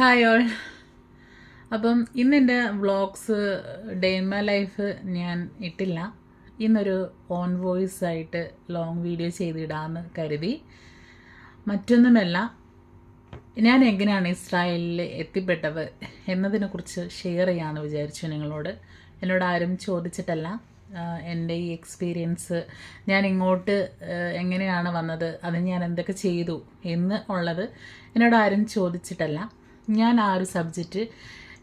Hi all അപ്പം ഇന്ന് എന്റെ vlogs day in my life ഞാൻ ഇട്ടില്ല. ഇന്നൊരു ഓൺ വോയിസ് ആയിട്ട് ലോങ് വീഡിയോ ചെയ്തിടാമെന്ന് കരുതി. മറ്റൊന്നുമല്ല ഞാൻ എങ്ങനെയാണ് ഇസ്രായേലിൽ എത്തിപ്പെട്ടത് എന്നതിനെക്കുറിച്ച് ഷെയർ ചെയ്യാമെന്ന് വിചാരിച്ചു നിങ്ങളോട്. എന്നോട് ആരും ചോദിച്ചിട്ടല്ല. എന്റെ ഈ എക്സ്പീരിയൻസ് ഞാൻ ഇങ്ങോട്ട് എങ്ങനെയാണ് വന്നത് അത് ഞാൻ എന്തൊക്കെ ചെയ്തു എന്ന് ഉള്ളത് എന്നോട് ആരും ചോദിച്ചിട്ടല്ല. ഞാൻ ആ ഒരു സബ്ജക്റ്റ്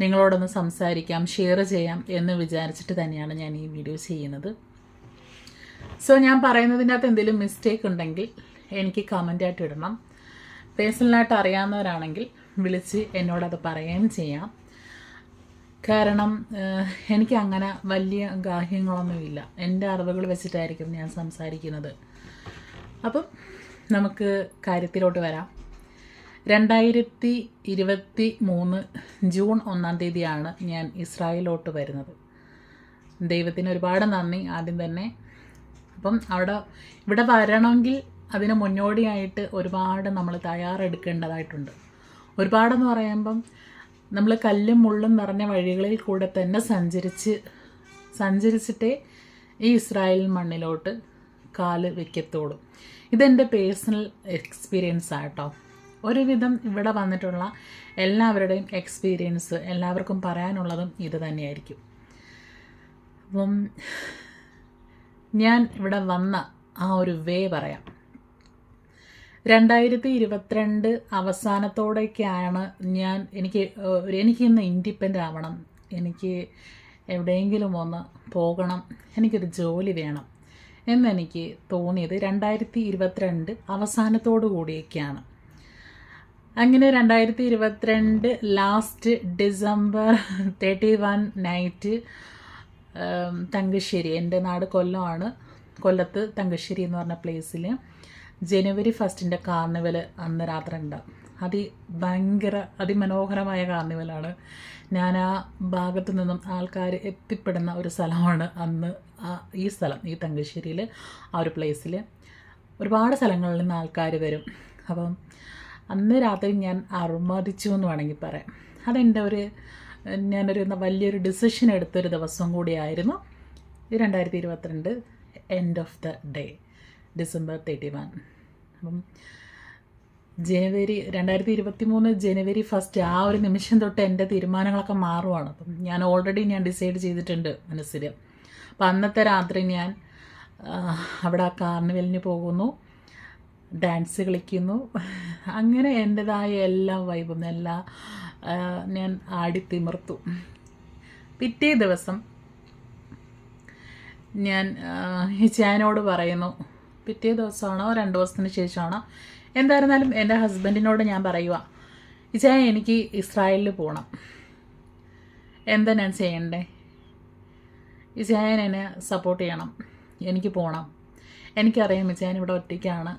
നിങ്ങളോടൊന്ന് സംസാരിക്കാം ഷെയർ ചെയ്യാം എന്ന് വിചാരിച്ചിട്ട് തന്നെയാണ് ഞാൻ ഈ വീഡിയോ ചെയ്യുന്നത്. സോ ഞാൻ പറയുന്നതിന്റെ അകത്ത് എന്തെങ്കിലും മിസ്റ്റേക്ക് ഉണ്ടെങ്കിൽ എനിക്ക് കമന്റായിട്ട് ഇടണം. പേഴ്സണലായിട്ട് അറിയാവുന്നവരാണെങ്കിൽ വിളിച്ച് എന്നോടത് പറയുകയും ചെയ്യാം. കാരണം എനിക്ക് അങ്ങനെ വലിയ ഗാഹ്യങ്ങളൊന്നുമില്ല എന്റെ അറിവുകൾ വെച്ചിട്ടായിരിക്കും ഞാൻ സംസാരിക്കുന്നത്. അപ്പം നമുക്ക് കാര്യത്തിലോട്ട് വരാം. രണ്ടായിരത്തി ഇരുപത്തി മൂന്ന് ജൂൺ ഒന്നാം തീയതിയാണ് ഞാൻ ഇസ്രായേലോട്ട് വരുന്നത്. ദൈവത്തിന് ഒരുപാട് നന്ദി. ആദ്യം തന്നെ അപ്പം അവിടെ ഇവിടെ വരണമെങ്കിൽ അതിന് മുന്നോടിയായിട്ട് ഒരുപാട് നമ്മൾ തയ്യാറെടുക്കേണ്ടതായിട്ടുണ്ട്. ഒരുപാടെന്ന് പറയുമ്പം നമ്മൾ കല്ലും മുള്ളും നിറഞ്ഞ വഴികളിൽ കൂടെ തന്നെ സഞ്ചരിച്ച് സഞ്ചരിച്ചിട്ടേ ഈ ഇസ്രായേൽ മണ്ണിലോട്ട് കാൽ വയ്ക്കത്തോളും ഇതെന്റെ പേഴ്സണൽ എക്സ്പീരിയൻസ് ആട്ടോ ഒരുവിധം ഇവിടെ വന്നിട്ടുള്ള എല്ലാവരുടെയും എക്സ്പീരിയൻസ് എല്ലാവർക്കും പറയാനുള്ളതും ഇത് തന്നെയായിരിക്കും. അപ്പം ഞാൻ ഇവിടെ വന്ന ആ ഒരു വേ പറയാം. രണ്ടായിരത്തി ഇരുപത്തിരണ്ട് അവസാനത്തോടെയൊക്കെയാണ് ഞാൻ എനിക്ക് എനിക്കിന്ന് ഇൻഡിപെൻഡ് ആവണം. എനിക്ക് എവിടെയെങ്കിലും ഒന്ന് പോകണം. എനിക്കൊരു ജോലി വേണം. എന്നെനിക്ക് തോന്നിയത് രണ്ടായിരത്തി ഇരുപത്തിരണ്ട് അവസാനത്തോടു കൂടിയൊക്കെയാണ് അങ്ങനെ രണ്ടായിരത്തി ഇരുപത്തിരണ്ട് last December thirty one night Thankassery. എന്റെ നാട് കൊല്ലമാണ്. കൊല്ലത്ത് തങ്കശ്ശേരി എന്ന് പറഞ്ഞ പ്ലേസിൽ ജനുവരി ഫസ്റ്റിന്റെ കാർണിവൽ അന്ന് രാത്രി ഉണ്ടാവും അതി ഭയങ്കര അതിമനോഹരമായ കാർണിവലാണ് ഞാൻ ആ ഭാഗത്തു നിന്നും ആൾക്കാർ എത്തിപ്പെടുന്ന ഒരു സ്ഥലമാണ് അന്ന് ഈ സ്ഥലം ഈ തങ്കശ്ശേരിയിൽ ആ ഒരു പ്ലേസിൽ ഒരുപാട് സ്ഥലങ്ങളിൽ നിന്ന് ആൾക്കാർ വരും. അപ്പം അന്ന് രാത്രി ഞാൻ അർമാദിച്ചു എന്ന് വേണമെങ്കിൽ പറയാം. അതെന്റെ ഒരു ഞാനൊരു വലിയൊരു ഡിസിഷൻ എടുത്തൊരു ദിവസം കൂടിയായിരുന്നു. രണ്ടായിരത്തി ഇരുപത്തിരണ്ട് end of the day December thirty one അപ്പം ജനുവരി രണ്ടായിരത്തി ഇരുപത്തി മൂന്ന് ജനുവരി ഫസ്റ്റ് ആ ഒരു നിമിഷം തൊട്ട് എന്റെ തീരുമാനങ്ങളൊക്കെ മാറുവാണ്. അപ്പം ഞാൻ ഓൾറെഡി ഞാൻ ഡിസൈഡ് ചെയ്തിട്ടുണ്ട് മനസ്സിൽ. അപ്പം അന്നത്തെ രാത്രി ഞാൻ അവിടെ ആ കാർണിവലിന് പോകുന്നു. ഡാൻസ് കളിക്കുന്നു. അങ്ങനെ എന്റെതായ എല്ലാ വൈബും എല്ലാ ഞാൻ ആടിത്തിമിർത്തു പിറ്റേ ദിവസം ഞാൻ ഹിച്ചാനോട് പറയുന്നു പിറ്റേ ദിവസമാണോ രണ്ട് ദിവസത്തിന് ശേഷമാണോ? എന്തായിരുന്നാലും എന്റെ ഹസ്ബൻഡിനോട് ഞാൻ പറയുക ഇച്ചാ എനിക്ക് ഇസ്രായേലിൽ പോകണം എന്താ ഞാൻ ചെയ്യണ്ടേ? ഇച്ചായൻ എന്നെ സപ്പോർട്ട് ചെയ്യണം. എനിക്ക് പോകണം എനിക്കറിയാം ഇച്ചായൻ ഇവിടെ ഒറ്റയ്ക്കാണ്.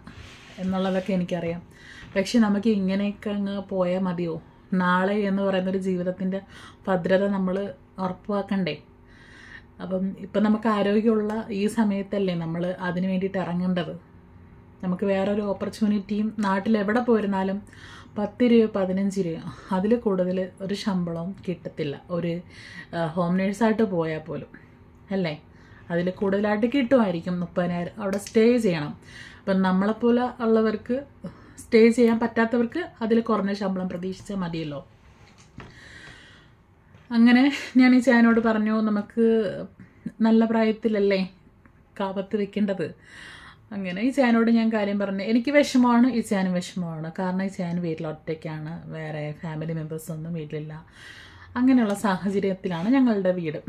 എന്നുള്ളതൊക്കെ എനിക്കറിയാം. പക്ഷെ നമുക്ക് ഇങ്ങനെയൊക്കെ അങ്ങ് പോയാൽ മതിയോ? നാളെ എന്ന് പറയുന്നൊരു ജീവിതത്തിന്റെ ഭദ്രത നമ്മൾ ഉറപ്പാക്കണ്ടേ? അപ്പം ഇപ്പം നമുക്ക് ആരോഗ്യമുള്ള ഈ സമയത്തല്ലേ നമ്മൾ അതിന് വേണ്ടിയിട്ട് ഇറങ്ങേണ്ടത്? നമുക്ക് വേറൊരു ഓപ്പർച്യൂണിറ്റിയും നാട്ടിൽ എവിടെ പോയിരുന്നാലും പത്ത് രൂപ പതിനഞ്ച് രൂപ അതിൽ കൂടുതൽ ഒരു ശമ്പളവും കിട്ടത്തില്ല. ഒരു ഹോം നേഴ്സായിട്ട് പോയാൽ പോലും. അല്ലേ? അതിൽ കൂടുതലായിട്ട് കിട്ടുമായിരിക്കും മുപ്പതിനായിരം. അവിടെ സ്റ്റേ ചെയ്യണം. അപ്പം നമ്മളെപ്പോലെ ഉള്ളവർക്ക് സ്റ്റേ ചെയ്യാൻ പറ്റാത്തവർക്ക് അതിൽ കുറഞ്ഞ ശമ്പളം പ്രതീക്ഷിച്ചാൽ മതിയല്ലോ. അങ്ങനെ ഞാൻ ഈ ചായനോട് പറഞ്ഞു നമുക്ക് നല്ല പ്രായത്തിലല്ലേ കാവത്ത് വെക്കേണ്ടത് അങ്ങനെ ഈ ചേനോട് ഞാൻ കാര്യം പറഞ്ഞു. എനിക്ക് വിഷമമാണ് ഈ ചാനും വിഷമമാണ്. കാരണം ഈ ചാൻ വീട്ടിൽ ഒറ്റയ്ക്കാണ് വേറെ ഫാമിലി മെമ്പേഴ്സൊന്നും വീട്ടിലില്ല. അങ്ങനെയുള്ള സാഹചര്യത്തിലാണ് ഞങ്ങളുടെ വീട്.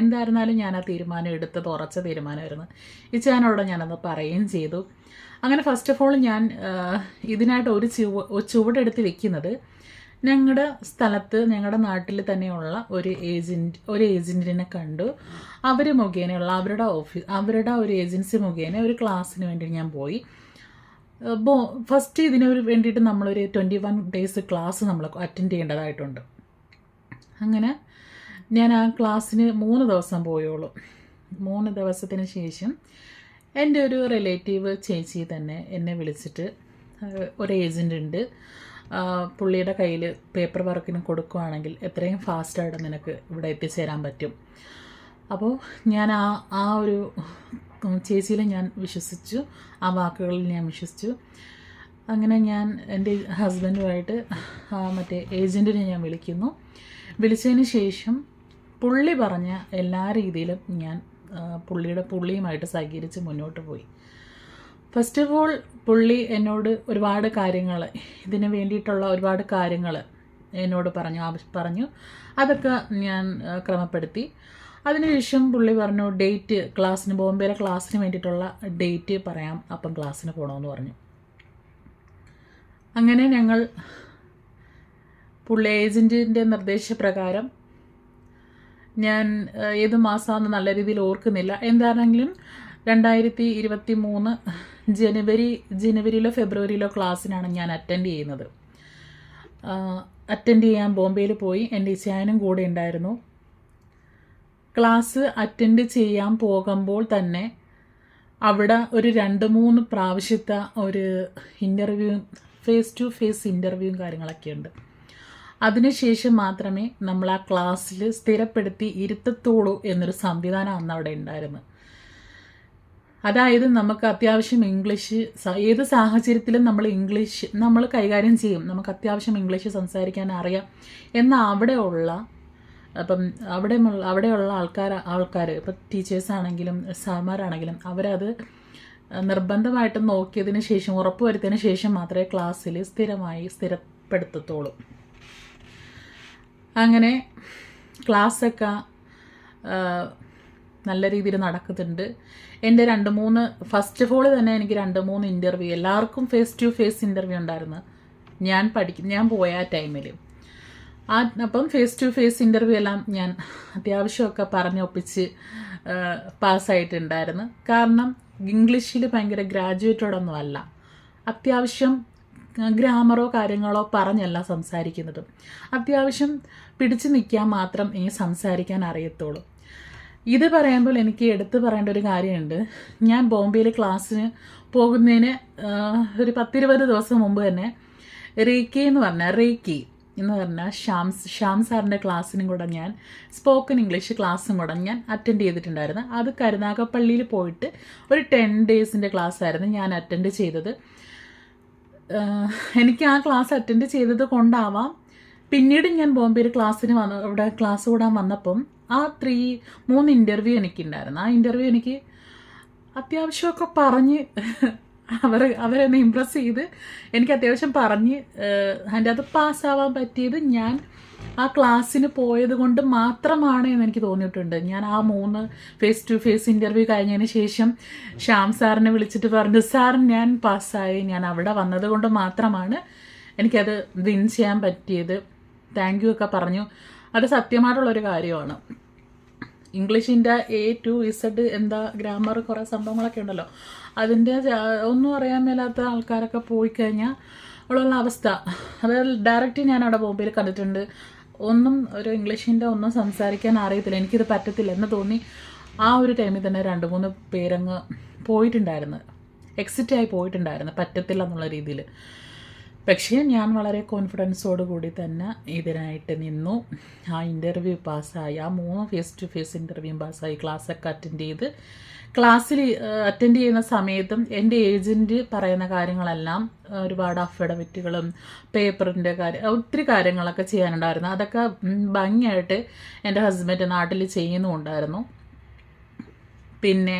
എന്തായിരുന്നാലും ഞാൻ ആ തീരുമാനം എടുത്തത് ഉറച്ച തീരുമാനമായിരുന്നു. ഈ ചാനോട് ഞാനത് പറയുകയും ചെയ്തു. അങ്ങനെ ഫസ്റ്റ് ഓഫ് ഓൾ ഞാൻ ഇതിനായിട്ട് ഒരു ചുവ ചുവടെടുത്ത് വെക്കുന്നത് ഞങ്ങളുടെ സ്ഥലത്ത് ഞങ്ങളുടെ നാട്ടിൽ തന്നെയുള്ള ഒരു ഏജന്റ് ഒരു ഏജന്റിനെ കണ്ടു. അവർ മുഖേനയുള്ള അവരുടെ ഓഫീസ് അവരുടെ ഒരു ഏജൻസി മുഖേന ഒരു ക്ലാസ്സിന് വേണ്ടി ഞാൻ പോയി. ബോ ഫസ്റ്റ് ഇതിന് വേണ്ടിയിട്ട് നമ്മളൊരു ട്വന്റി വൺ ഡേയ്സ് ക്ലാസ് നമ്മൾ അറ്റൻഡ് ചെയ്യേണ്ടതായിട്ടുണ്ട്. അങ്ങനെ ഞാൻ ആ ക്ലാസ്സിന് മൂന്ന് ദിവസം പോയോളൂ മൂന്ന് ദിവസത്തിന് ശേഷം എന്റെ ഒരു റിലേറ്റീവ് ചേച്ചി തന്നെ എന്നെ വിളിച്ചിട്ട് ഒരു ഏജന്റ് ഉണ്ട്. പുള്ളിയുടെ കയ്യിൽ പേപ്പർ വർക്കിന് കൊടുക്കുകയാണെങ്കിൽ എത്രയും ഫാസ്റ്റായിട്ട് നിനക്ക് ഇവിടെ എത്തിച്ചേരാൻ പറ്റും. അപ്പോൾ ഞാൻ ആ ആ ഒരു ചേച്ചിയിൽ ഞാൻ വിശ്വസിച്ചു. ആ വാക്കുകളിൽ ഞാൻ വിശ്വസിച്ചു. അങ്ങനെ ഞാൻ എന്റെ ഹസ്ബൻഡുമായിട്ട് മറ്റേ ഏജന്റിനെ ഞാൻ വിളിക്കുന്നു. വിളിച്ചതിന് ശേഷം പുള്ളി പറഞ്ഞ എല്ലാ രീതിയിലും ഞാൻ പുള്ളിയുടെ പുള്ളിയുമായിട്ട് സഹകരിച്ച് മുന്നോട്ട് പോയി. ഫസ്റ്റ് ഓഫ് ഓൾ പുള്ളി എന്നോട് ഒരുപാട് കാര്യങ്ങൾ ഇതിന് വേണ്ടിയിട്ടുള്ള ഒരുപാട് കാര്യങ്ങൾ എന്നോട് പറഞ്ഞു ആവശ്യം പറഞ്ഞു. അതൊക്കെ ഞാൻ ക്രമപ്പെടുത്തി. അതിനുശേഷം പുള്ളി പറഞ്ഞു ഡേറ്റ് ക്ലാസ്സിന് ബോംബെയിലെ ക്ലാസ്സിന് വേണ്ടിയിട്ടുള്ള ഡേറ്റ് പറയാം അപ്പം ക്ലാസ്സിന് പോകണമെന്ന് പറഞ്ഞു. അങ്ങനെ ഞങ്ങൾ പുള്ളി ഏജന്റിന്റെ നിർദ്ദേശപ്രകാരം ഞാൻ ഏത് മാസമാണെന്ന് നല്ല രീതിയിൽ ഓർക്കുന്നില്ല. എന്താണെങ്കിലും രണ്ടായിരത്തി ഇരുപത്തി മൂന്ന് ജനുവരി ജനുവരിയിലോ ഫെബ്രുവരിയിലോ ക്ലാസ്സിനാണ് ഞാൻ അറ്റൻഡ് ചെയ്യുന്നത്. അറ്റൻഡ് ചെയ്യാൻ ബോംബെയിൽ പോയി. എന്റെ ഇച്ചായനും കൂടെ ഉണ്ടായിരുന്നു. ക്ലാസ് അറ്റൻഡ് ചെയ്യാൻ പോകുമ്പോൾ തന്നെ അവിടെ ഒരു രണ്ട് മൂന്ന് പ്രാവശ്യത്തെ ഒരു ഇന്റർവ്യൂ ഫേസ് ടു ഫേസ് ഇന്റർവ്യൂവും കാര്യങ്ങളൊക്കെ ഉണ്ട് അതിനുശേഷം മാത്രമേ നമ്മൾ ആ ക്ലാസ്സിൽ സ്ഥിരപ്പെടുത്തി ഇരുത്തത്തുള്ളൂ എന്നൊരു സംവിധാനം അന്ന് അവിടെ ഉണ്ടായിരുന്നു. അതായത് നമുക്ക് അത്യാവശ്യം ഇംഗ്ലീഷ് ഏത് സാഹചര്യത്തിലും നമ്മൾ ഇംഗ്ലീഷ് നമ്മൾ കൈകാര്യം ചെയ്യും. നമുക്ക് അത്യാവശ്യം ഇംഗ്ലീഷ് സംസാരിക്കാൻ അറിയാം. എന്ന അവിടെയുള്ള അപ്പം അവിടെ അവിടെയുള്ള ആൾക്കാർ ആൾക്കാർ ഇപ്പം ടീച്ചേഴ്സ് ആണെങ്കിലും സാർമാരാണെങ്കിലും അവരത് നിർബന്ധമായിട്ടും നോക്കിയതിന് ശേഷം ഉറപ്പുവരുത്തിയതിന് ശേഷം മാത്രമേ ക്ലാസ്സിൽ സ്ഥിരമായി സ്ഥിരപ്പെടുത്തത്തുള്ളൂ അങ്ങനെ ക്ലാസ്സൊക്കെ നല്ല രീതിയിൽ നടക്കുന്നുണ്ട്. എന്റെ രണ്ട് മൂന്ന് ഫസ്റ്റ് ഓഫ് ഓൾ തന്നെ എനിക്ക് രണ്ട് മൂന്ന് ഇന്റർവ്യൂ എല്ലാവർക്കും ഫേസ് ടു ഫേസ് ഇന്റർവ്യൂ ഉണ്ടായിരുന്നു. ഞാൻ പഠിക്കും ഞാൻ പോയ ആ ടൈമിൽ ആ അപ്പം ഫേസ് ടു ഫേസ് ഇന്റർവ്യൂ എല്ലാം ഞാൻ അത്യാവശ്യമൊക്കെ പറഞ്ഞൊപ്പിച്ച് പാസ്സായിട്ടുണ്ടായിരുന്നു. കാരണം ഇംഗ്ലീഷിൽ ഭയങ്കര ഗ്രാജുവേറ്റോടൊന്നും അല്ല അത്യാവശ്യം ഗ്രാമറോ കാര്യങ്ങളോ പറഞ്ഞല്ല സംസാരിക്കുന്നത്. അത്യാവശ്യം പിടിച്ചു നിൽക്കാൻ മാത്രം ഇനി സംസാരിക്കാൻ അറിയത്തുള്ളൂ. ഇത് പറയുമ്പോൾ എനിക്ക് എടുത്തു പറയേണ്ട ഒരു കാര്യമുണ്ട്. ഞാൻ ബോംബെയിൽ ക്ലാസ്സിന് പോകുന്നതിന് ഒരു പത്തിരുപത് ദിവസം മുമ്പ് തന്നെ റീക്കി എന്ന് പറഞ്ഞാൽ റീക്കി എന്ന് പറഞ്ഞാൽ ഷാംസ് ഷ്യാം സാറിന്റെ ക്ലാസ്സിനും കൂടെ ഞാൻ സ്പോക്കൺ ഇംഗ്ലീഷ് ക്ലാസ്സും കൂടെ ഞാൻ അറ്റൻഡ് ചെയ്തിട്ടുണ്ടായിരുന്നു. അത് കരുനാഗപ്പള്ളിയിൽ പോയിട്ട് ഒരു ടെൻ ഡേയ്സിന്റെ ക്ലാസ്സായിരുന്നു ഞാൻ അറ്റൻഡ് ചെയ്തത്. എനിക്ക് ആ ക്ലാസ് അറ്റൻഡ് ചെയ്തത് കൊണ്ടാവാം. പിന്നീട് ഞാൻ ബോംബെയിൽ ക്ലാസ്സിന് വന്ന ഇവിടെ ക്ലാസ് കൂടാൻ വന്നപ്പം ആ ത്രീ മൂന്ന് ഇന്റർവ്യൂ എനിക്കുണ്ടായിരുന്നു. ആ ഇന്റർവ്യൂ എനിക്ക് അത്യാവശ്യമൊക്കെ പറഞ്ഞ് അവർ അവരെന്നെ ഇമ്പ്രസ് ചെയ്ത് എനിക്ക് അത്യാവശ്യം പറഞ്ഞ് അതിന്റെ അത് പാസ്സാവാൻ പറ്റിയത് ഞാൻ ആ ക്ലാസ്സിന് പോയത് കൊണ്ട് മാത്രമാണ് എന്ന് എനിക്ക് തോന്നിയിട്ടുണ്ട്. ഞാൻ ആ മൂന്ന് ഫേസ് ടു ഫേസ് ഇന്റർവ്യൂ കഴിഞ്ഞതിന് ശേഷം ശ്യാം സാറിനെ വിളിച്ചിട്ട് പറഞ്ഞു സാർ ഞാൻ പാസ്സായി. ഞാൻ അവിടെ വന്നത് കൊണ്ട് മാത്രമാണ് എനിക്കത് വിൻ ചെയ്യാൻ പറ്റിയത്. താങ്ക് യു ഒക്കെ പറഞ്ഞു. അത് സത്യമായിട്ടുള്ളൊരു കാര്യമാണ്. ഇംഗ്ലീഷിന്റെ എ ടു ഇസഡ് എന്താ ഗ്രാമർ കുറേ സംഭവങ്ങളൊക്കെ ഉണ്ടല്ലോ. അതിന്റെ ഒന്നും അറിയാൻ മേലാത്ത ആൾക്കാരൊക്കെ പോയി കഴിഞ്ഞാൽ ഉള്ള അവസ്ഥ. അതായത് ഡയറക്റ്റ് ഞാൻ അവിടെ ബോംബെയിൽ കണ്ടിട്ടുണ്ട്. ഒന്നും ഒരു ഇംഗ്ലീഷിന്റെ ഒന്നും സംസാരിക്കാൻ അറിയത്തില്ല. എനിക്കിത് പറ്റത്തില്ല. എന്ന് തോന്നി ആ ഒരു ടൈമിൽ തന്നെ രണ്ട് മൂന്ന് പേരങ്ങ് പോയിട്ടുണ്ടായിരുന്നു. എക്സിറ്റ് ആയി പോയിട്ടുണ്ടായിരുന്നു. പറ്റത്തില്ല എന്നുള്ള രീതിയിൽ പക്ഷേ ഞാൻ വളരെ കോൺഫിഡൻസോട് കൂടി തന്നെ ഇതിനായിട്ട് നിന്നു. ആ ഇന്റർവ്യൂ പാസ്സായി ആ മൂന്ന് ഫേസ് ടു ഫേസ് ഇന്റർവ്യൂ പാസ്സായി ക്ലാസ്സൊക്കെ അറ്റൻഡ് ചെയ്ത് ക്ലാസ്സിൽ അറ്റൻഡ് ചെയ്യുന്ന സമയത്തും എന്റെ ഏജന്റ് പറയുന്ന കാര്യങ്ങളെല്ലാം ഒരുപാട് അഫിഡവിറ്റുകളും പേപ്പറിന്റെ കാര്യം ഒത്തിരി കാര്യങ്ങളൊക്കെ ചെയ്യാനുണ്ടായിരുന്നു. അതൊക്കെ ഭംഗിയായിട്ട് എന്റെ ഹസ്ബൻഡ് നാട്ടിൽ ചെയ്യുന്നുമുണ്ടായിരുന്നു. പിന്നെ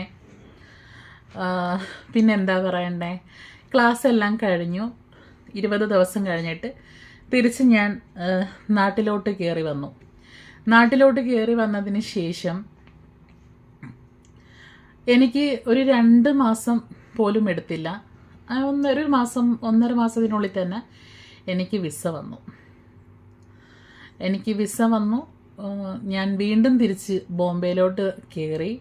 പിന്നെ എന്താ പറയണ്ടേ? ക്ലാസ് എല്ലാം കഴിഞ്ഞു. ഇരുപത് ദിവസം കഴിഞ്ഞിട്ട് തിരിച്ച് ഞാൻ നാട്ടിലോട്ട് കയറി വന്നു. നാട്ടിലോട്ട് കയറി വന്നതിന് ശേഷം എനിക്ക് ഒരു രണ്ട് മാസം പോലും എടുത്തില്ല. ഒന്നൊരു മാസം ഒന്നര മാസത്തിനുള്ളിൽ തന്നെ എനിക്ക് വിസ വന്നു. എനിക്ക് വിസ വന്നു. ഞാൻ വീണ്ടും തിരിച്ച് ബോംബെയിലോട്ട് കയറി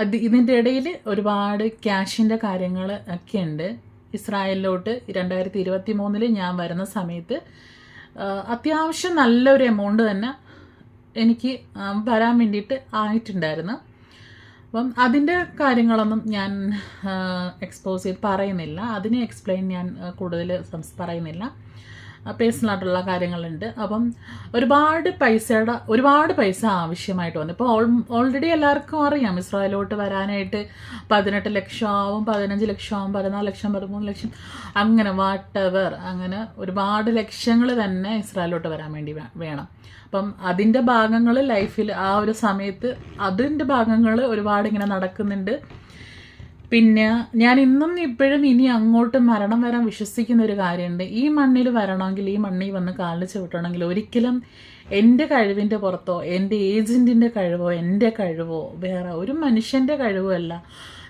അത് ഇതിന്റെ ഇടയിൽ ഒരുപാട് ക്യാഷിന്റെ കാര്യങ്ങൾ ഒക്കെ ഉണ്ട്. ഇസ്രായേലിലോട്ട് രണ്ടായിരത്തി ഇരുപത്തി മൂന്നിൽ ഞാൻ വരുന്ന സമയത്ത് അത്യാവശ്യം നല്ലൊരു എമൗണ്ട് തന്നെ എനിക്ക് വരാൻ വേണ്ടിയിട്ട് ആയിട്ടുണ്ടായിരുന്നു. അപ്പം അതിന്റെ കാര്യങ്ങളൊന്നും ഞാൻ എക്സ്പോസ് ചെയ്ത് പറയുന്നില്ല. അതിനെ എക്സ്പ്ലെയിൻ ഞാൻ കൂടുതൽ പറയുന്നില്ല. പേഴ്സണലായിട്ടുള്ള കാര്യങ്ങളുണ്ട്. അപ്പം ഒരുപാട് പൈസയുടെ ഒരുപാട് പൈസ ആവശ്യമായിട്ട് വന്നു. ഇപ്പോൾ ഓൾ ഓൾറെഡി എല്ലാവർക്കും അറിയാം ഇസ്രായേലോട്ട് വരാനായിട്ട് പതിനെട്ട് ലക്ഷം ആവും പതിനഞ്ച് ലക്ഷം ആവും പതിനാല് ലക്ഷം പതിമൂന്ന് ലക്ഷം. അങ്ങനെ വാട്ട് അങ്ങനെ ഒരുപാട് ലക്ഷങ്ങൾ തന്നെ ഇസ്രായേലോട്ട് വരാൻ വേണ്ടി വേണം. അപ്പം അതിന്റെ ഭാഗങ്ങൾ ലൈഫിൽ ആ ഒരു സമയത്ത് അതിന്റെ ഭാഗങ്ങൾ ഒരുപാട് ഇങ്ങനെ നടക്കുന്നുണ്ട്. പിന്നെ ഞാൻ ഇന്നും ഇപ്പോഴും ഇനി അങ്ങോട്ട് മരണം വരാൻ വിശ്വസിക്കുന്ന ഒരു കാര്യമുണ്ട്. ഈ മണ്ണിൽ വരണമെങ്കിൽ ഈ മണ്ണിൽ വന്ന് കാലിൽ ചവിട്ടണമെങ്കിൽ ഒരിക്കലും എന്റെ കഴിവിന്റെ പുറത്തോ എന്റെ ഏജന്റിന്റെ കഴിവോ എന്റെ കഴിവോ വേറെ ഒരു മനുഷ്യന്റെ കഴിവോ അല്ല.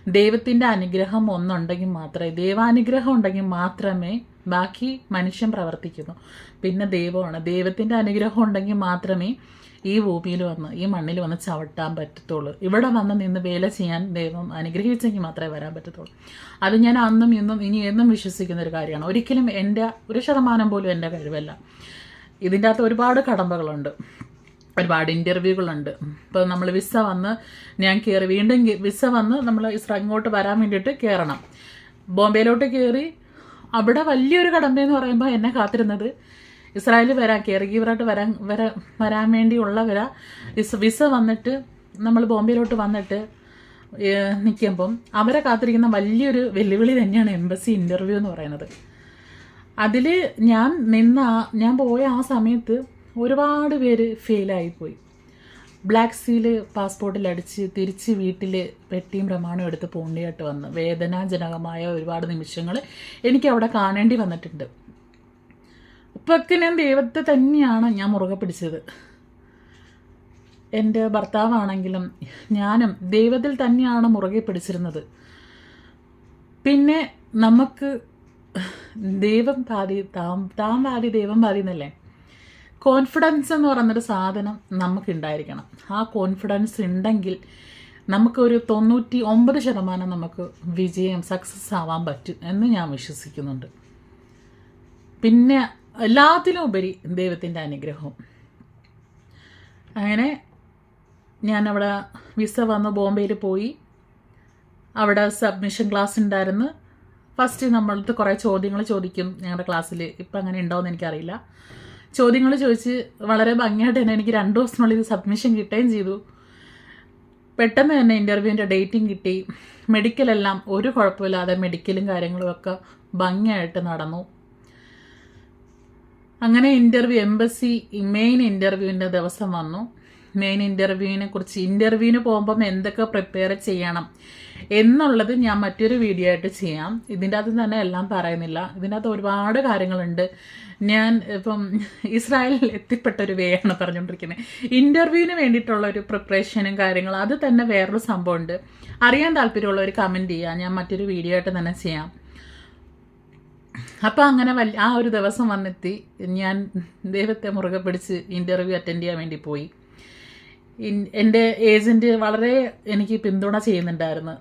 ദൈവത്തിന്റെ അനുഗ്രഹം ഒന്നുണ്ടെങ്കിൽ മാത്രമേ ദൈവാനുഗ്രഹം ഉണ്ടെങ്കിൽ മാത്രമേ ബാക്കി മനുഷ്യൻ പ്രവർത്തിക്കുന്നു പിന്നെ ദൈവമാണ്. ദൈവത്തിന്റെ അനുഗ്രഹം ഉണ്ടെങ്കിൽ മാത്രമേ ഈ ഭൂമിയിൽ വന്ന് ഈ മണ്ണിൽ വന്ന് ചവിട്ടാൻ പറ്റത്തുള്ളൂ. ഇവിടെ വന്ന് നിന്ന് വേല ചെയ്യാൻ ദൈവം അനുഗ്രഹിച്ചെങ്കിൽ മാത്രമേ വരാൻ പറ്റത്തുള്ളൂ. അത് ഞാൻ അന്നും ഇന്നും ഇനി എന്നും വിശ്വസിക്കുന്ന ഒരു കാര്യമാണ്. ഒരിക്കലും എന്റെ ഒരു ശതമാനം പോലും എന്റെ കഴിവല്ല. ഇതിന്റെ അകത്ത് ഒരുപാട് കടമ്പകളുണ്ട്. ഒരുപാട് ഇന്റർവ്യൂകളുണ്ട്. ഇപ്പോൾ നമ്മൾ വിസ വന്ന് ഞാൻ കയറി വീണ്ടും വിസ വന്ന് നമ്മൾ ഇങ്ങോട്ട് വരാൻ വേണ്ടിയിട്ട് കയറണം ബോംബെയിലോട്ട് കയറി അവിടെ വലിയൊരു കടമ്പയെന്ന് പറയുമ്പോൾ എന്നെ കാത്തിരുന്നത് ഇസ്രായേലിൽ വരാൻ കെയർ ഗീവറായിട്ട് വരാൻ വര വരാൻ വേണ്ടിയുള്ളവരാ. വിസ വിസ വന്നിട്ട് നമ്മൾ ബോംബെയിലോട്ട് വന്നിട്ട് നിൽക്കുമ്പം അവരെ കാത്തിരിക്കുന്ന വലിയൊരു വെല്ലുവിളി തന്നെയാണ് എംബസി ഇന്റർവ്യൂ എന്ന് പറയുന്നത്. അതിൽ ഞാൻ നിന്ന ഞാൻ പോയ ആ സമയത്ത് ഒരുപാട് പേര് ഫെയിലായിപ്പോയി. ബ്ലാക്ക് സീൽ പാസ്പോർട്ടിൽ അടിച്ച് തിരിച്ച് വീട്ടിൽ പെട്ടിയും പ്രമാണവും എടുത്ത് പോണ്ടിയായിട്ട് വന്ന്. വേദനാജനകമായ ഒരുപാട് നിമിഷങ്ങൾ എനിക്ക് അവിടെ കാണേണ്ടി വന്നിട്ടുണ്ട്. ഇപ്പൊക്കെ ഞാൻ ദൈവത്തെ തന്നെയാണ് ഞാൻ മുറുകെ പിടിച്ചത്. എന്റെ ഭർത്താവാണെങ്കിലും ഞാനും ദൈവത്തിൽ തന്നെയാണ് മുറുകെ പിടിച്ചിരുന്നത്. പിന്നെ നമുക്ക് ദൈവം പാതി താം താം പാതി ദൈവം പാതി എന്നല്ലേ? കോൺഫിഡൻസ് എന്ന് പറയുന്നൊരു സാധനം നമുക്കുണ്ടായിരിക്കണം. ആ കോൺഫിഡൻസ് ഉണ്ടെങ്കിൽ നമുക്കൊരു തൊണ്ണൂറ്റി ഒമ്പത് ശതമാനം നമുക്ക് വിജയം സക്സസ് ആവാൻ പറ്റും എന്ന് ഞാൻ വിശ്വസിക്കുന്നുണ്ട്. പിന്നെ എല്ലാത്തിലും ഉപരി ദൈവത്തിന്റെ അനുഗ്രഹവും. അങ്ങനെ ഞാൻ അവിടെ വിസ വന്ന് ബോംബെയിൽ പോയി. അവിടെ സബ്മിഷൻ ക്ലാസ് ഉണ്ടായിരുന്നു. ഫസ്റ്റ് നമ്മളടുത്ത് കുറേ ചോദ്യങ്ങൾ ചോദിക്കും. ഞങ്ങളുടെ ക്ലാസ്സിൽ ഇപ്പം അങ്ങനെ ഉണ്ടോയെന്ന് എനിക്കറിയില്ല. ചോദ്യങ്ങൾ ചോദിച്ച് വളരെ ഭംഗിയായിട്ട് തന്നെ എനിക്ക് രണ്ട് ദിവസത്തിനുള്ളിൽ സബ്മിഷൻ കിട്ടുകയും ചെയ്തു. പെട്ടെന്ന് തന്നെ ഇന്റർവ്യൂവിന്റെ ഡേറ്റും കിട്ടി. മെഡിക്കലെല്ലാം ഒരു കുഴപ്പമില്ലാതെ മെഡിക്കലും കാര്യങ്ങളും ഒക്കെ ഭംഗിയായിട്ട് നടന്നു. അങ്ങനെ ഇന്റർവ്യൂ എംബസി മെയിൻ ഇന്റർവ്യൂവിന്റെ ദിവസം വന്നു. മെയിൻ ഇന്റർവ്യൂവിനെ കുറിച്ച് ഇന്റർവ്യൂവിന് പോകുമ്പം എന്തൊക്കെ പ്രിപ്പയർ ചെയ്യണം എന്നുള്ളത് ഞാൻ മറ്റൊരു വീഡിയോ ആയിട്ട് ചെയ്യാം. ഇതിന്റെ അകത്ത് തന്നെ എല്ലാം പറയുന്നില്ല. ഇതിന്റെ അകത്ത് ഒരുപാട് കാര്യങ്ങളുണ്ട്. ഞാൻ ഇപ്പം ഇസ്രായേലിൽ എത്തിപ്പെട്ട ഒരു വേ ആണ് പറഞ്ഞുകൊണ്ടിരിക്കുന്നത്. ഇന്റർവ്യൂവിന് വേണ്ടിയിട്ടുള്ള ഒരു പ്രിപ്പറേഷനും കാര്യങ്ങളും അത് തന്നെ വേറൊരു സംഭവമുണ്ട്. അറിയാൻ താല്പര്യമുള്ളവർ കമന്റ് ചെയ്യുക. ഞാൻ മറ്റൊരു വീഡിയോ ആയിട്ട് തന്നെ ചെയ്യാം. അപ്പോൾ അങ്ങനെ വലിയ ആ ഒരു ദിവസം വന്നെത്തി. ഞാൻ ദൈവത്തെ മുറുകെ പിടിച്ച് ഇന്റർവ്യൂ അറ്റൻഡ് ചെയ്യാൻ വേണ്ടി പോയി. എന്റെ ഏജന്റ് വളരെ എനിക്ക് പിന്തുണ ചെയ്യുന്നുണ്ടായിരുന്നു.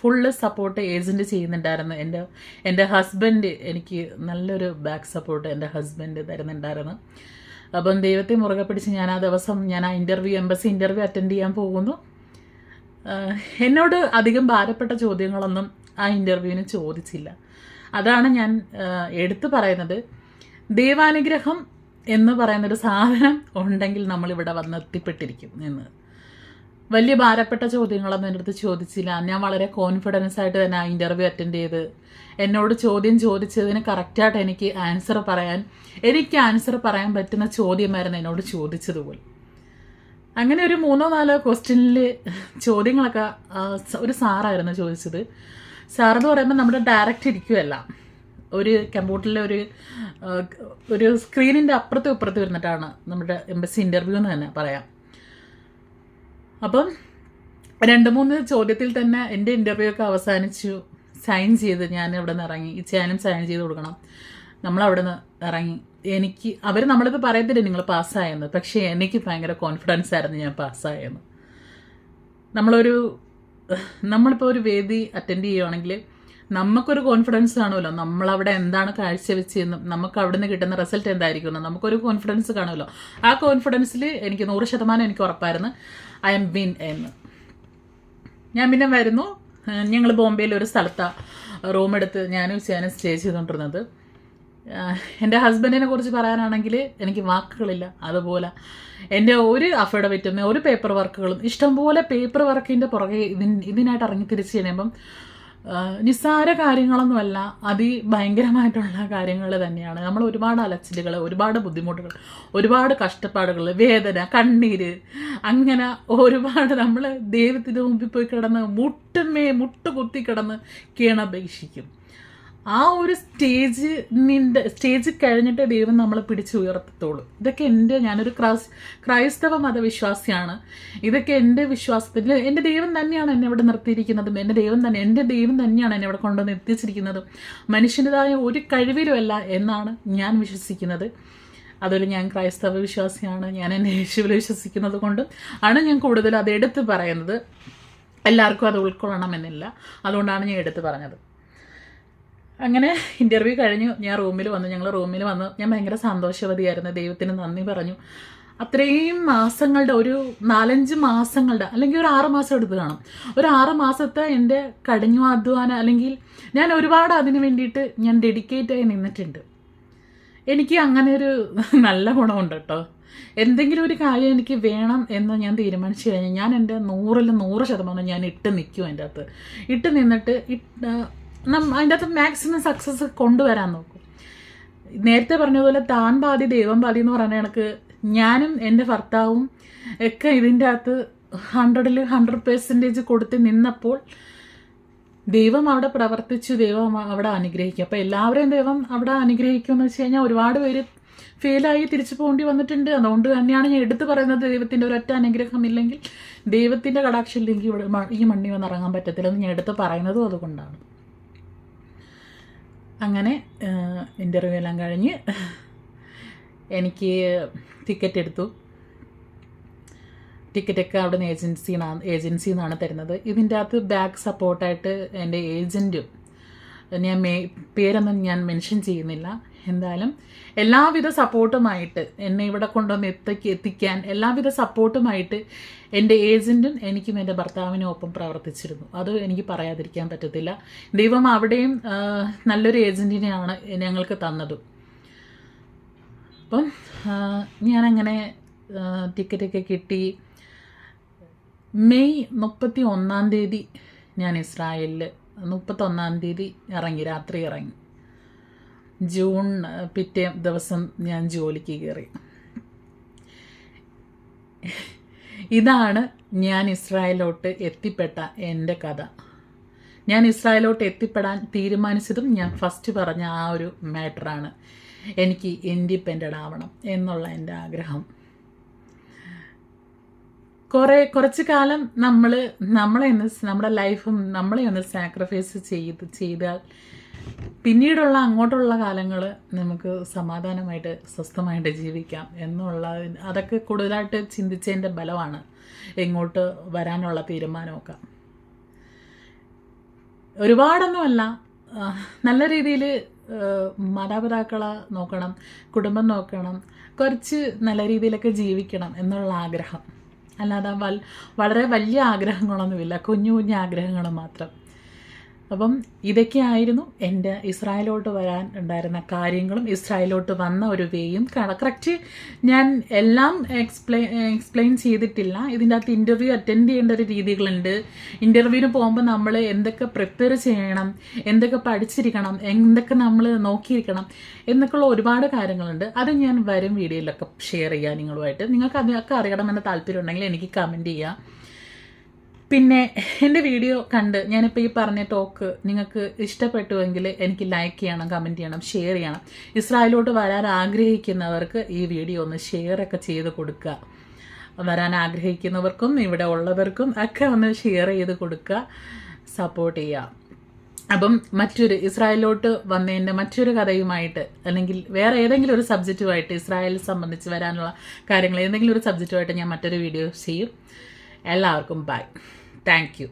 ഫുള്ള് സപ്പോർട്ട് ഏജന്റ് ചെയ്യുന്നുണ്ടായിരുന്നു. എന്റെ എന്റെ ഹസ്ബൻഡ് എനിക്ക് നല്ലൊരു ബാക്ക് സപ്പോർട്ട് എന്റെ ഹസ്ബൻഡ് തരുന്നുണ്ടായിരുന്നു. അപ്പം ദൈവത്തെ മുറുകെ പിടിച്ച് ഞാൻ ആ ദിവസം ഞാൻ ആ ഇന്റർവ്യൂ എംബസി ഇന്റർവ്യൂ അറ്റൻഡ് ചെയ്യാൻ പോകുന്നു. എന്നോട് അധികം ഭാരപ്പെട്ട ചോദ്യങ്ങളൊന്നും ആ ഇന്റർവ്യൂവിന് ചോദിച്ചില്ല. അതാണ് ഞാൻ എടുത്തു പറയുന്നത്. ദൈവാനുഗ്രഹം എന്ന് പറയുന്നൊരു സാധനം ഉണ്ടെങ്കിൽ നമ്മളിവിടെ വന്ന് എത്തിപ്പെട്ടിരിക്കും എന്ന്. വലിയ ഭാരപ്പെട്ട ചോദ്യങ്ങളൊന്നും എന്റെ അടുത്ത് ചോദിച്ചില്ല. ഞാൻ വളരെ കോൺഫിഡൻസ് ആയിട്ട് തന്നെ ആ ഇന്റർവ്യൂ അറ്റൻഡ് ചെയ്ത് എന്നോട് ചോദ്യം ചോദിച്ചതിന് കറക്റ്റായിട്ട് എനിക്ക് ആൻസർ പറയാൻ എനിക്ക് ആൻസർ പറയാൻ പറ്റുന്ന ചോദ്യമായിരുന്നു എന്നോട് ചോദിച്ചത് പോലും. അങ്ങനെ ഒരു മൂന്നോ നാലോ ക്വസ്റ്റ്യനിൽ ചോദ്യങ്ങളൊക്കെ ഒരു സാറായിരുന്നു ചോദിച്ചത്. സാറെന്ന് പറയുമ്പോൾ നമ്മുടെ ഡയറക്റ്റ് ഇരിക്കുമല്ല ഒരു കമ്പ്യൂട്ടറിലെ ഒരു ഒരു സ്ക്രീനിന്റെ അപ്പുറത്തും ഇപ്പുറത്തും ഇരുന്നിട്ടാണ് നമ്മുടെ എംബസി ഇന്റർവ്യൂ എന്ന് തന്നെ പറയാം. അപ്പം രണ്ട് മൂന്ന് ചോദ്യത്തിൽ തന്നെ എന്റെ ഇന്റർവ്യൂ ഒക്കെ അവസാനിച്ചു. സൈൻ ചെയ്ത് ഞാൻ ഇവിടെ നിന്ന് ഇറങ്ങി. ഈ ചാനും സൈൻ ചെയ്ത് കൊടുക്കണം. നമ്മൾ അവിടെ നിന്ന് ഇറങ്ങി. എനിക്ക് അവർ നമ്മളിപ്പോൾ പറയത്തില്ല നിങ്ങൾ പാസ്സായെന്ന് പക്ഷേ എനിക്ക് ഭയങ്കര കോൺഫിഡൻസ് ആയിരുന്നു ഞാൻ പാസ്സായെന്ന് നമ്മളൊരു നമ്മളിപ്പോൾ ഒരു വേദി അറ്റൻഡ് ചെയ്യുവാണെങ്കിൽ നമുക്കൊരു കോൺഫിഡൻസ് കാണുമല്ലോ. നമ്മളവിടെ എന്താണ് കാഴ്ചവെച്ചെന്നും നമുക്ക് അവിടെ നിന്ന് കിട്ടുന്ന റിസൾട്ട് എന്തായിരിക്കും നമുക്കൊരു കോൺഫിഡൻസ് കാണുമല്ലോ. ആ കോൺഫിഡൻസിൽ എനിക്ക് നൂറ് ശതമാനം എനിക്ക് ഉറപ്പായിരുന്നു. ഐ എം വിൻ എന്ന്. ഞാൻ പിന്നെ വരുന്നു. ഞങ്ങൾ ബോംബെയിൽ ഒരു സ്ഥലത്താണ് റൂം എടുത്ത് ഞാനും ചെയ്യാനും സ്റ്റേ ചെയ്തുകൊണ്ടിരുന്നത് എന്റെ ഹസ്ബൻഡിനെ കുറിച്ച് പറയാനാണെങ്കിൽ എനിക്ക് വാക്കുകളില്ല. അതുപോലെ എന്റെ ഒരു അഫിഡവിറ്റും ഒരു പേപ്പർ വർക്കുകളും ഇഷ്ടംപോലെ പേപ്പർ വർക്കിന്റെ പുറകെ ഇതിൻ ഇതിനായിട്ട് ഇറങ്ങി തിരിച്ച് കഴിയുമ്പം നിസ്സാര കാര്യങ്ങളൊന്നുമല്ല അതിഭയങ്കരമായിട്ടുള്ള കാര്യങ്ങൾ തന്നെയാണ്. നമ്മൾ ഒരുപാട് അലച്ചിലുകൾ ഒരുപാട് ബുദ്ധിമുട്ടുകൾ ഒരുപാട് കഷ്ടപ്പാടുകൾ വേദന കണ്ണീര് അങ്ങനെ ഒരുപാട് നമ്മൾ ദൈവത്തിന്റെ മുമ്പിൽ പോയി കിടന്ന് മുട്ടുമേ മുട്ടുകുത്തി കിടന്ന് കീണപേക്ഷിക്കും. ആ ഒരു സ്റ്റേജ് നിന്റെ സ്റ്റേജ് കഴിഞ്ഞിട്ട് ദൈവം നമ്മൾ പിടിച്ചു ഉയർത്തത്തുള്ളൂ ഇതൊക്കെ എന്റെ ഞാനൊരു ക്രൈസ് ക്രൈസ്തവ മതവിശ്വാസിയാണ്. ഇതൊക്കെ എന്റെ വിശ്വാസത്തിൽ എന്റെ ദൈവം തന്നെയാണ് എന്നെ ഇവിടെ നിർത്തിയിരിക്കുന്നതും. എന്റെ ദൈവം തന്നെ എന്റെ ദൈവം തന്നെയാണ് എന്നെ ഇവിടെ കൊണ്ടുവന്ന് എത്തിച്ചിരിക്കുന്നതും. മനുഷ്യന്റെതായ ഒരു കഴിവിലുമല്ല എന്നാണ് ഞാൻ വിശ്വസിക്കുന്നത്. അതുപോലെ ഞാൻ ക്രൈസ്തവ വിശ്വാസിയാണ്. ഞാൻ എന്നെ യേശുവിൽ വിശ്വസിക്കുന്നത് കൊണ്ടും ആണ് ഞാൻ കൂടുതൽ അത് എടുത്ത് പറയുന്നത്. എല്ലാവർക്കും അത് ഉൾക്കൊള്ളണമെന്നില്ല. അതുകൊണ്ടാണ് ഞാൻ എടുത്ത് പറഞ്ഞത്. അങ്ങനെ ഇന്റർവ്യൂ കഴിഞ്ഞു. ഞാൻ റൂമിൽ വന്നു. ഞങ്ങൾ റൂമിൽ വന്നു. ഞാൻ ഭയങ്കര സന്തോഷവതിയായിരുന്നു. ദൈവത്തിന് നന്ദി പറഞ്ഞു. അത്രയും മാസങ്ങളുടെ ഒരു നാലഞ്ച് മാസങ്ങളുടെ അല്ലെങ്കിൽ ഒരു ആറ് മാസം എടുത്ത് കാണും. ഒരു ആറ് മാസത്തെ എന്റെ കടിഞ്ഞു അധ്വാനം അല്ലെങ്കിൽ ഞാൻ ഒരുപാട് അതിന് വേണ്ടിയിട്ട് ഞാൻ ഡെഡിക്കേറ്റ് ആയി നിന്നിട്ടുണ്ട്. എനിക്ക് അങ്ങനെ ഒരു നല്ല ഗുണമുണ്ട് കേട്ടോ. എന്തെങ്കിലും ഒരു കാര്യം എനിക്ക് വേണം എന്ന് ഞാൻ തീരുമാനിച്ചു കഴിഞ്ഞാൽ ഞാൻ എന്റെ നൂറിൽ നൂറ് ശതമാനം ഞാൻ ഇട്ട് നിൽക്കും എന്റെ അകത്ത്. ഇട്ട് നിന്നിട്ട് ഇട്ട് അതിന്റെ അകത്ത് മാക്സിമം സക്സസ് കൊണ്ടുവരാൻ നോക്കും. നേരത്തെ പറഞ്ഞതുപോലെ താൻ പാതി ദൈവം പാതി എന്ന് പറയുന്ന കണക്ക് ഞാനും എന്റെ ഭർത്താവും ഒക്കെ ഇതിന്റെ അകത്ത് ഹൺഡ്രഡിൽ ഹൺഡ്രഡ് പെർസെന്റേജ് കൊടുത്ത് നിന്നപ്പോൾ ദൈവം അവിടെ പ്രവർത്തിച്ചു ദൈവം അവിടെ അനുഗ്രഹിക്കും. അപ്പോൾ എല്ലാവരെയും ദൈവം അവിടെ അനുഗ്രഹിക്കുമെന്ന് വെച്ച് കഴിഞ്ഞാൽ ഒരുപാട് പേര് ഫെയിലായി തിരിച്ചു പോകേണ്ടി വന്നിട്ടുണ്ട്. അതുകൊണ്ട് തന്നെയാണ് ഞാൻ എടുത്തു പറയുന്നത് ദൈവത്തിന്റെ ഒരൊറ്റ അനുഗ്രഹം ഇല്ലെങ്കിൽ ദൈവത്തിന്റെ കടാക്ഷം ഇല്ലെങ്കിൽ ഇവിടെ ഈ മണ്ണി വന്ന് ഇറങ്ങാൻ പറ്റത്തില്ലെന്ന് ഞാൻ എടുത്ത് പറയുന്നതും അതുകൊണ്ടാണ്. അങ്ങനെ ഇന്റർവ്യൂ എല്ലാം കഴിഞ്ഞ് എനിക്ക് ടിക്കറ്റ് എടുത്തു. ടിക്കറ്റൊക്കെ അവിടെ നിന്ന് ഏജൻസിന്നാണ് ഏജൻസിന്നാണ് തരുന്നത്. ഇതിന്റെ അകത്ത് ബാക്ക് സപ്പോർട്ടായിട്ട് എന്റെ ഏജന്റും ഞാൻ മേ പേരൊന്നും ഞാൻ മെൻഷൻ ചെയ്യുന്നില്ല. എന്തായാലും എല്ലാവിധ സപ്പോർട്ടുമായിട്ട് എന്നെ ഇവിടെ കൊണ്ടുവന്ന് എത്തിക്ക് എത്തിക്കാൻ എല്ലാവിധ സപ്പോർട്ടുമായിട്ട് എന്റെ ഏജന്റും എനിക്കും എന്റെ ഭർത്താവിനും ഒപ്പം പ്രവർത്തിച്ചിരുന്നു. അത് എനിക്ക് പറയാതിരിക്കാൻ പറ്റത്തില്ല. ദൈവം അവിടെയും നല്ലൊരു ഏജന്റിനെയാണ് ഞങ്ങൾക്ക് തന്നതും. അപ്പം ഞാനങ്ങനെ ടിക്കറ്റൊക്കെ കിട്ടി. മെയ് മുപ്പത്തി ഒന്നാം തീയതി ഞാൻ ഇസ്രായേലിൽ മുപ്പത്തൊന്നാം തീയതി ഇറങ്ങി രാത്രി ഇറങ്ങി. ജൂൺ പിറ്റേ ദിവസം ഞാൻ ജോലിക്ക് കയറി. ഇതാണ് ഞാൻ ഇസ്രായേലോട്ട് എത്തിപ്പെട്ട എന്റെ കഥ. ഞാൻ ഇസ്രായേലോട്ട് എത്തിപ്പെടാൻ തീരുമാനിച്ചതും ഞാൻ ഫസ്റ്റ് പറഞ്ഞ ആ ഒരു മാറ്ററാണ് എനിക്ക് ഇൻഡിപെൻഡന്റ് ആവണം എന്നുള്ള എന്റെ ആഗ്രഹം. കുറേ കുറച്ച് കാലം നമ്മൾ നമ്മളെ ഒന്ന് നമ്മുടെ ലൈഫും നമ്മളെ ഒന്ന് സാക്രിഫൈസ് ചെയ്ത് ചെയ്താൽ പിന്നീടുള്ള അങ്ങോട്ടുള്ള കാലങ്ങൾ നമുക്ക് സമാധാനമായിട്ട് സ്വസ്ഥമായിട്ട് ജീവിക്കാം എന്നുള്ള അതൊക്കെ കൂടുതലായിട്ട് ചിന്തിച്ചതിന്റെ ബലമാണ് എങ്ങോട്ട് വരാനുള്ള തീരുമാനമൊക്കെ. ഒരുപാടൊന്നുമല്ല. നല്ല രീതിയിൽ മാതാപിതാക്കളെ നോക്കണം കുടുംബം നോക്കണം കുറച്ച് നല്ല രീതിയിലൊക്കെ ജീവിക്കണം എന്നുള്ള ആഗ്രഹം. അല്ലാതെ വൽ വളരെ വലിയ ആഗ്രഹങ്ങളൊന്നുമില്ല. കുഞ്ഞു കുഞ്ഞു ആഗ്രഹങ്ങൾ മാത്രം. അപ്പം ഇതൊക്കെയായിരുന്നു എന്റെ ഇസ്രായേലോട്ട് വരാൻ ഉണ്ടായിരുന്ന കാര്യങ്ങളും ഇസ്രായേലോട്ട് വന്ന ഒരു വേയും. കറക്റ്റ് ഞാൻ എല്ലാം എക്സ്പ്ലെയിൻ എക്സ്പ്ലെയിൻ ചെയ്തിട്ടില്ല. ഇതിന്റെ അകത്ത് ഇന്റർവ്യൂ അറ്റൻഡ് ചെയ്യേണ്ട ഒരു രീതികളുണ്ട്. ഇന്റർവ്യൂവിന് പോകുമ്പോൾ നമ്മൾ എന്തൊക്കെ പ്രിപ്പയർ ചെയ്യണം എന്തൊക്കെ പഠിച്ചിരിക്കണം എന്തൊക്കെ നമ്മൾ നോക്കിയിരിക്കണം എന്നൊക്കെയുള്ള ഒരുപാട് കാര്യങ്ങളുണ്ട്. അത് ഞാൻ വരും വീഡിയോയിലൊക്കെ ഷെയർ ചെയ്യാം നിങ്ങളുമായിട്ട്. നിങ്ങൾക്ക് അതൊക്കെ അറിയണമെന്ന താല്പര്യം ഉണ്ടെങ്കിൽ എനിക്ക് കമന്റ് ചെയ്യാം. പിന്നെ എന്റെ വീഡിയോ കണ്ട് ഞാനിപ്പോൾ ഈ പറഞ്ഞ ടോക്ക് നിങ്ങൾക്ക് ഇഷ്ടപ്പെട്ടുവെങ്കിൽ എനിക്ക് ലൈക്ക് ചെയ്യണം കമന്റ് ചെയ്യണം ഷെയർ ചെയ്യണം. ഇസ്രായേലോട്ട് വരാൻ ആഗ്രഹിക്കുന്നവർക്ക് ഈ വീഡിയോ ഒന്ന് ഷെയർ ഒക്കെ ചെയ്ത് കൊടുക്കുക. വരാൻ ആഗ്രഹിക്കുന്നവർക്കും ഇവിടെ ഉള്ളവർക്കും ഒക്കെ ഒന്ന് ഷെയർ ചെയ്ത് കൊടുക്കുക. സപ്പോർട്ട് ചെയ്യുക. അപ്പം മറ്റൊരു ഇസ്രായേലിലോട്ട് വന്നതിന്റെ മറ്റൊരു കഥയുമായിട്ട് അല്ലെങ്കിൽ വേറെ ഏതെങ്കിലും ഒരു സബ്ജക്റ്റുമായിട്ട് ഇസ്രായേൽ സംബന്ധിച്ച് വരാനുള്ള കാര്യങ്ങൾ ഏതെങ്കിലും ഒരു സബ്ജക്റ്റുമായിട്ട് ഞാൻ മറ്റൊരു വീഡിയോ ചെയ്യും. എല്ലാവർക്കും ബൈ താങ്ക് യു